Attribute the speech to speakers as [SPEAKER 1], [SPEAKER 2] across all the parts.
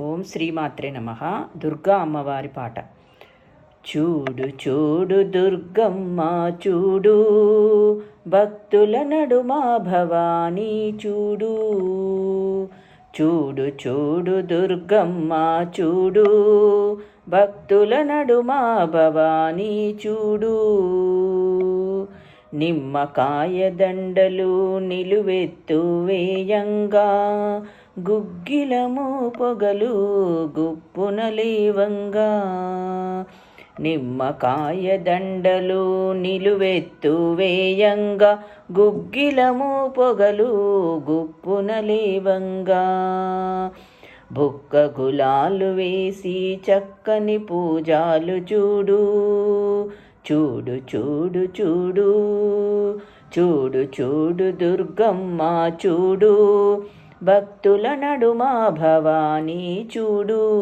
[SPEAKER 1] ఓం శ్రీమాత్రే నమ. దుర్గా అమ్మవారి పాట. చూడు చూడు దుర్గమ్మ చూడు. భక్తుల నడుమా భవానీ చూడు. చూడు చూడు దుర్గమ్మ చూడు. భక్తుల నడుమా భవానీ చూడు. నిమ్మకాయ దండలు నిలువెత్తు వేయంగా. గుగ్గిలము పొగలు గుప్పున లేవంగా. నిమ్మకాయ దండలు నిలువెత్తు వేయంగా. గుగ్గిలము పొగలు గుప్పున లేవంగా. బుక్క గులాలు వేసి చక్కని పూజాలు చూడు. చూడు చూడు చూడు. చూడు చూడు దుర్గమ్మ చూడు. భక్తుల నడుమా భవానీ చూడు.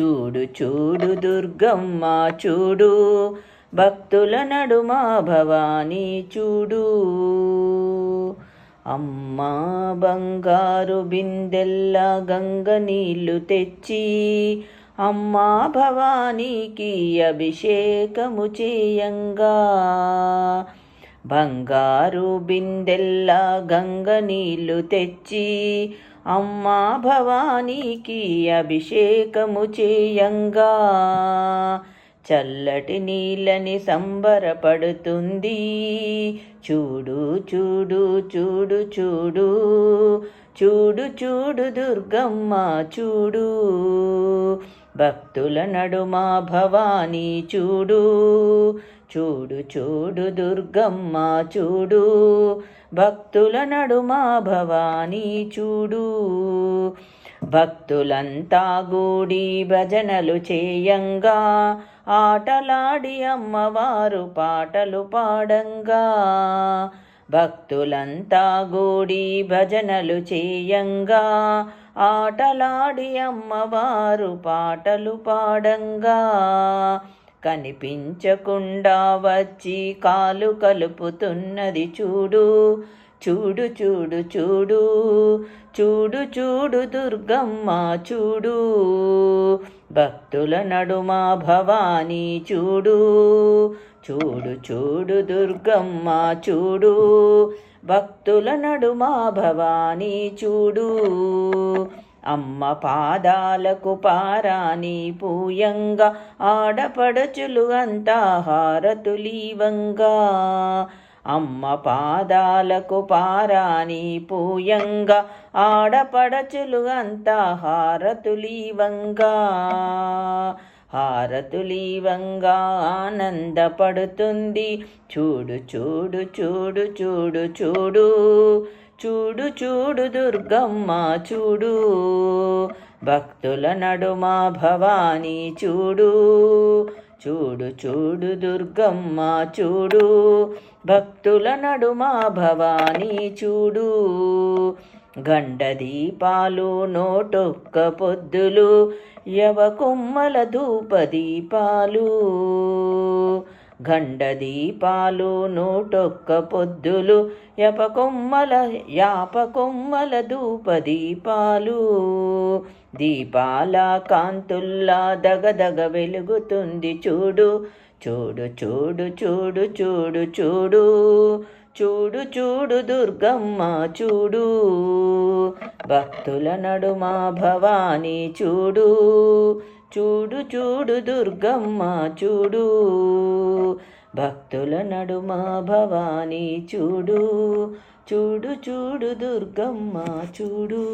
[SPEAKER 1] చూడు చూడు దుర్గమ్మ చూడు. భక్తుల నడుమా భవానీ చూడు. అమ్మా బంగారు బిందెల్లా గంగ నీళ్ళు తెచ్చి అమ్మా భవానీకి అభిషేకము చేయంగా. బంగారు బిందెల్లా గంగ నీళ్ళు తెచ్చి అమ్మా భవానీకి అభిషేకము చేయంగా. చల్లటి నీళ్ళని సంబరపడుతుంది. చూడు చూడు చూడు చూడు చూడు చూడు దుర్గమ్మ చూడు. భక్తుల నడుమా భవానీ చూడు చూడు చూడు దుర్గమ్మ చూడు భక్తుల నడుమా భవానీ చూడు. భక్తులంతా గూడి భజనలు చేయంగా ఆటలాడి అమ్మవారు పాటలు పాడంగా. భక్తులంతా గూడి భజనలు చేయంగా ఆటలాడి అమ్మవారు పాటలు పాడంగా. కనిపించకుండా వచ్చి కాలు కలుపుతున్నది చూడు చూడు చూడు చూడు చూడు చూడు దుర్గమ్మ చూడు. భక్తుల నడుమా భవానీ చూడు చూడు చూడు దుర్గమ్మ చూడు. భక్తుల నడుమా భవానీ చూడు. అమ్మ పాదాలకు పారాని పూయంగా ఆడపడచులు అంతా హారతులీవంగా. అమ్మ పాదాలకు పారాని పూయంగా ఆడపడచులు అంతా హారతులీవంగా. హారతులీవంగా ఆనందపడుతుంది చూడు చూడు చూడు చూడు చూడు చూడు చూడు దుర్గమ్మ చూడు. భక్తుల నడుమా భవానీ చూడు చూడు చూడు దుర్గమ్మ చూడు. భక్తుల నడుమా భవానీ చూడు గండ దీపాలు నోటొక్క పొద్దులు యవకొమ్మల ధూప దీపాలు గండ దీపాలు నూటొక్క పొద్దులు యపకొమ్మల యాపకొమ్మల ధూప దీపాలు దీపాల కాంతుల్లా దగదగ వెలుగుతుంది చూడు చూడు చూడు చూడు చూడు చూడు. చూడు చూడు దుర్గమ్మ చూడు. భక్తుల నడుమా భవానీ చూడు. చూడు చూడు దుర్గమ్మ చూడు. భక్తుల నడుమా భవానీ చూడు. చూడు చూడు దుర్గమ్మ చూడు.